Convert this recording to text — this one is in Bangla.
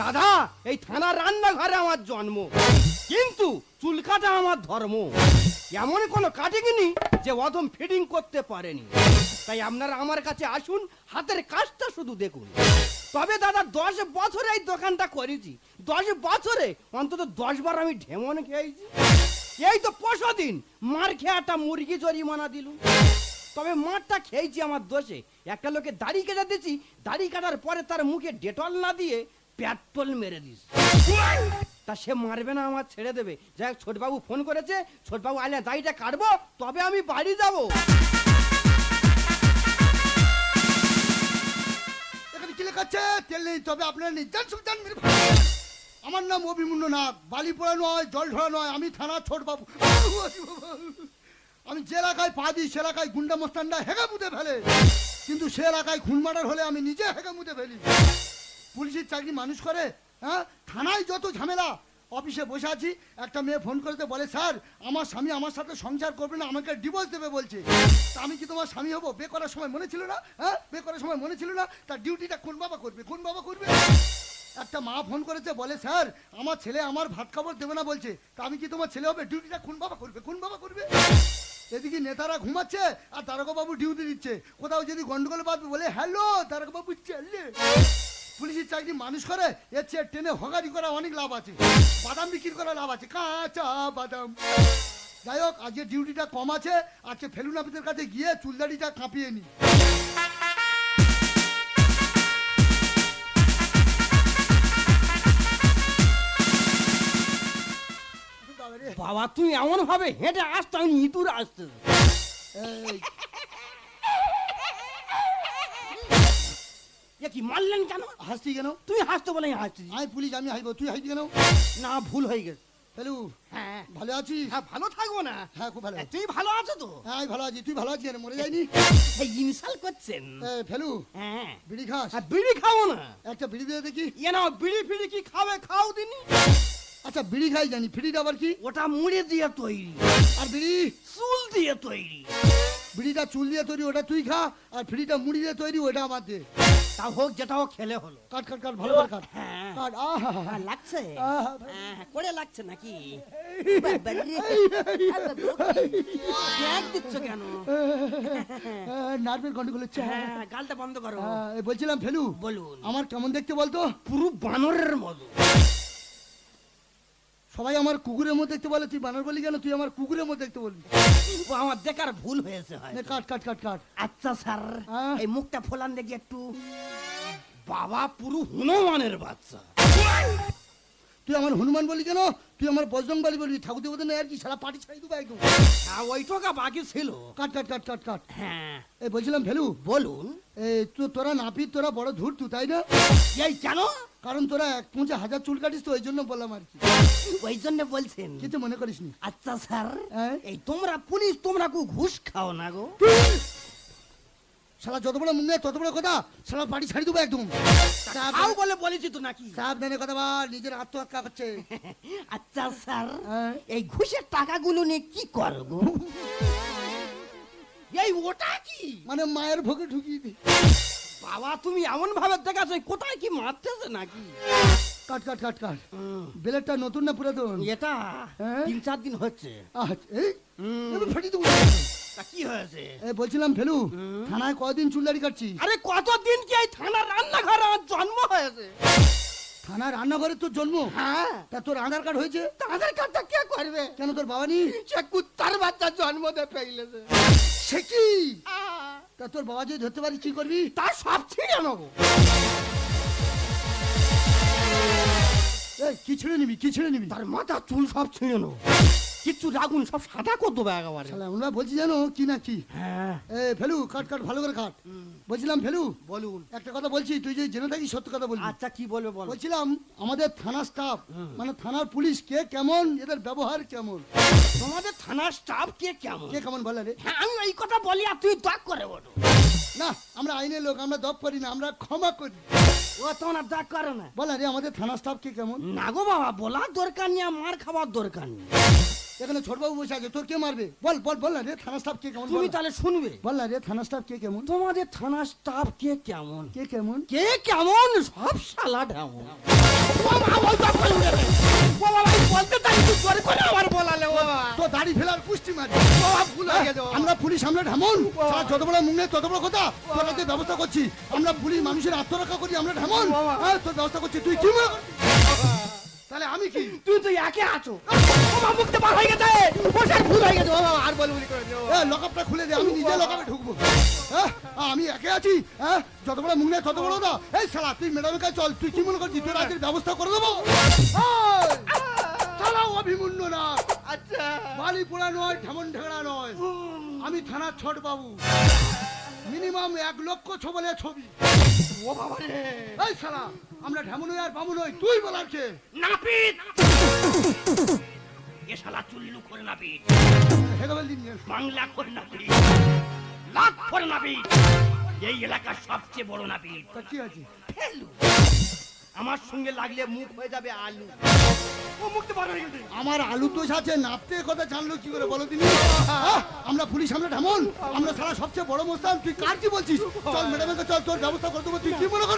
দাদা, এই থানার রান্নাঘরে আমার জন্ম। কিন্তু চুল কাটা আমার ধর্ম। এমন কোনো কাটিংনি যে অধম ফিডিং করতে পারেনি। তাই আপনারা আমার কাছে আসুন, হাতের কাজটা শুধু দেখুন। তবে দাদা, দশ বছরে এই দোকানটা করেছি। দশ বছরে, অন্তত দশ বার আমি ঢেমন খেয়েছি। এই তো পশো দিন মার খেয়ে একটা মুরগি জরিমানা দিল তবে মারটা খেয়েছি আমার দোষে। একটা লোকে দাড়ি কেটে দিয়েছি, দাড়ি কাটার পরে তার মুখে ডেটল না দিয়ে পেট্রোল মেরে দিস। তা সে মারবে না আমার ছেড়ে দেবে। যাই হোক ছোটবাবু ফোন করেছে ছোটবাবু আলে দাড়িটা কাটবো তবে আমি বাড়ি যাব। এখানে কি লেখাচ্ছে তেল নেই তবে আপনারা নির্যান মেরে ফেলবেন। আমার নাম অভিমন্য নাথ বালি পোড়া নয় জল ঢোড়া নয় আমি থানা ছোট বাবু আমি যে এলাকায় পা দিই সে এলাকায় গুন্ডা মোস্তানরা হেগে মুতে ফেলে। কিন্তু সে এলাকায় খুন মার্ডার হলে আমি নিজে হেগে মুতে ফেলি। পুলিশের চাকরি মানুষ করে হ্যাঁ? থানায় যত ঝামেলা, অফিসে বসে আছি, একটা মেয়ে ফোন করতে বলে, স্যার, আমার স্বামী আমার সাথে সংসার করবে না, আমাকে ডিভোর্স দেবে বলছে। তা আমি কি তোমার স্বামী হব? বে করার সময় মনে ছিল না হ্যাঁ? বে করার সময় মনে ছিল না তার ডিউটিটা কোন বাবা করবে? কোন বাবা করবে? একটা মা ফোন করেছে, বলে, স্যার, আমার ছেলে আমার ভাত খাবার দেবে না বলছে। তা আমি কি তোমার ছেলে হবে? ডিউটিটা কোন বাবা করবে? কোন বাবা করবে? এদিকে নেতারা ঘুমাচ্ছে, আর তারকা বাবু ডিউটি দিচ্ছে। কোথাও যদি গন্ডগোল বাঁধবে, বলে, হ্যালো তারকা বাবু চললে পুলিশের চাকরি মানুষ করে এর চেয়ে ট্রেনে হগারি করা অনেক লাভ আছে। বাদাম বিক্রি করা লাভ আছে। কাঁচা বাদাম। যাই হোক আজকে ডিউটিটা কম আছে আজকে ফেলুনাপিতের কাছে গিয়ে চুলদাড়িটা কাঁপিয়ে নি। বাবা তুই এমন ভাবে হেঁটে আসতো আমি ইঁদুর আসতে। কি মারলেন কেন? হাসতি কেন? হাসতে বলে আমি হাসছি। আমি পুলিশ আমি হাসবো। তুই হাসবি কেন? না ভুল হয়ে গেছে। ফেলু হ্যাঁ। ভালো আছিস? হ্যাঁ ভালো থাকব না। হ্যাঁ খুব ভালো। তুই ভালো আছো তো? হ্যাঁ ভালো আছি। তুই ভালো আছিস মরে যায়নি? এই ইনসাল করছেন। ফেলু হ্যাঁ। বিড়ি খাস। আর বিড়ি না। একটা বিড়ি দিয়ে দেখি। বিড়ি ফিড়ি কি খাবে? খাও দিনি। আচ্ছা বিড়ি খাই জানি। ফিড়িটা আবার কি? ওটা মুড়ে দিয়ে তৈরি। আর বিড়ি? চুল দিয়ে তৈরি। বিড়িটা চুল দিয়ে তৈরি ওটা তুই খা। আর ফিড়িটা মুড়ি দিয়ে তৈরি ওটা আমার দে। তা হোক যেটা হোক খেলে হলো। কাট কাট কাট ভালো করে কাট। হ্যাঁ। কাট আহা হ্যাঁ, লাগছে? আহা, হ্যাঁ, করে লাগছে নাকি? বাবারে। আরে ব্যাগ দিচ্ছ কেন? নার্ভের হ্যাঁ গালটা বন্ধ করো। হ্যাঁ, বলছিলাম ফেলু বলুন। আমার কেমন দেখতে বলতো? পুরো বানরের মতো। সবাই আমার কুকুরের মধ্যে দেখতে বলে তুই বানর বলি কেন? তুই আমার কুকুরের মধ্যে দেখতে বলবি? ও আমার দেখার ভুল হয়েছে হয় নে, কাট কাট কাট কাট। আচ্ছা স্যার। হ্যাঁ? এই মুখটা ফোলান দেখি একটু। বাবা পুরো হনুমানের বাচ্চা। তুই আমার হনুমান বলি কেন? তুই আমার বজরং বলি বলবি। ঠাকুর দেবতা নেই আর কি সারা পাটি ছাড়ি দেবো একদম। হ্যাঁ ওই টোকা বাকি ছিল। কাট কাট কাট কাট কাট। হ্যাঁ। এই বলছিলাম ভেলু। বলুন। এই তো তোরা নাপিত তোরা বড় ধূর তুই তাই না? এই কেন? কারণ তোরা এক পৌঁছে হাজার চুল কাটিস তো ওই জন্য বললাম আর কি। ওই জন্য বলছেন। কিছু মনে করিস নি আচ্ছা স্যার। হ্যাঁ? এই তোমরা পুলিশ তোমরা কু ঘুষ খাও না গো। শালা যত বড় মুখ তত বড় কথা শালা বাড়ি ছাড়ি দেবো একদম। খাও বলে বলেছি তো নাকি? সাবধানে কথা বল নিজের আত্মহত্যা করছে আচ্ছা স্যার হ্যাঁ? এই ঘুষের টাকাগুলো নিয়ে কি করো গো এই ওটা কি? মানে মায়ের ভোগে ঢুকিয়ে দি বাবা তুমি এমন ভাবে দেখাচ্ছ কোথায় কি মারতেছে নাকি? কাট কাট কাট কাট। বেলেটটা নতুন না পুরাতন? এটা হ্যাঁ? তিন চার দিন হচ্ছে। আচ্ছা, এই? ফেটি দেবো। তা কি হয়েছে? বলছিলাম ফেলু থানায় কদিন চুল দাড়ি কাটছি আরে কতদিন কি এই থানার রান্নাঘরে আমার জন্ম হয়েছে? থানার রান্নাঘরে তোর জন্ম? হ্যাঁ। তা তোর আধার কার্ড হয়েছে? আধার কার্ডটা কে করবে? কেন তোর বাবা নি সে কুত্তার বাচ্চা জন্ম দিয়ে পেয়েছে সে কি? তা তোর বাবা যদি ধরতে পারি কি করবি? তা সব ছিঁড়ে নেব। এই কি ছেড়ে নিবি কি ছেড়ে নিবি? তার মাথা চুল সব ছিঁড়ে নেব। কিচ্ছু রাগুন সব সাদা করে দেবো একেবারে শালা আমরা বলছি জানো কি না কি? হ্যাঁ। এ ফেলু কাট কাট ভালো করে কাট। বলছিলাম ফেলু বলুন। একটা কথা বলছি তুই যদি জেনে থাকিস সত্য কথা বলবি। আচ্ছা কি বলবে বলো। বলছিলাম আমাদের থানা স্টাফ মানে থানার পুলিশ কে কেমন এদের ব্যবহার কেমন? তোমাদের থানার স্টাফ কে কেমন? কে কেমন বলে রে? হ্যাঁ আমি এই কথা বলি আর তুই দাগ করে ওঠো না আমরা আইনের লোক আমরা দপ করি না আমরা ক্ষমা করি। ও তোমরা দাগ করে না। বলে রে আমাদের থানা স্টাফ কে কেমন? না গো বাবা বলার দরকার নেই মার খাবার দরকার নেই। এখানে ছোটবাবু বসে আছে তোর কে মারবে? বল বল বল না রে থানা স্টাফ কে কেমন? তুমি তাহলে শুনবে। বল না রে থানা স্টাফ কে কেমন? তোমাদের থানা স্টাফ কে কেমন? কে কেমন? কে কেমন? সব শালা ঢেমন আমার পুলিশ আমরা ঢামন যত বড় মুখ নেই তত বড় কথা। তোর ব্যবস্থা করছি। আমরা পুলিশ মানুষের আত্মরক্ষা করি আমরা ঢামন হ্যাঁ তোর ব্যবস্থা করছি। তুই কি মনে আমি কি? তুই তো একে আছো। বাবা মুখতে বার হয়ে গেছে। ওটাই ভুল হয়ে গেছে। বাবা আর বল বলি করে দিও? এ লকআপটা খুলে দে আমি নিজে লকআপে ঢুকবো। হ্যাঁ আমি একে আছি? হ্যাঁ যত বড় মুখ নেই তত বড় কথা এই শালা তুই ম্যাডামের কাছে চল তুই কি মনে করছিস তোর আজকের ব্যবস্থা করে দেবো? এই, শালা অভিমন্য না। আচ্ছা। বালি পোড়া নয় ঢেমন ঢেগড়া নয়। আমি থানার ছট বাবু। মিনিমাম এক লক্ষ ছবলে ছবি। ও বাবা রে। এই শালা আমরা ঢেমন আর বামুন হই। তুই বলার কে? নাপিত! এ শালা চুল্লু করে নাপিত। হেগাবেল দিন বাংলা করে নাপিত। লাখ করে নাপিত। এই এলাকার সবচেয়ে বড় নাপিত। তা কি আছে? ফেলু। আমার সঙ্গে লাগলে মুখ হয়ে যাবে আলু। ও মুখতে পারবে না কিন্তু আমার আলু দোষ আছে নাপতে কথা জানলো কি করে বলো তিনি? আমরা পুলিশ আমরা ঢেমন। আমরা সারা সবচেয়ে বড় মোস্তান। তুই কার কি বলছিস? চল ম্যাডামের কাছে চল তোর ব্যবস্থা করে দেবো। তুই কি মনে কর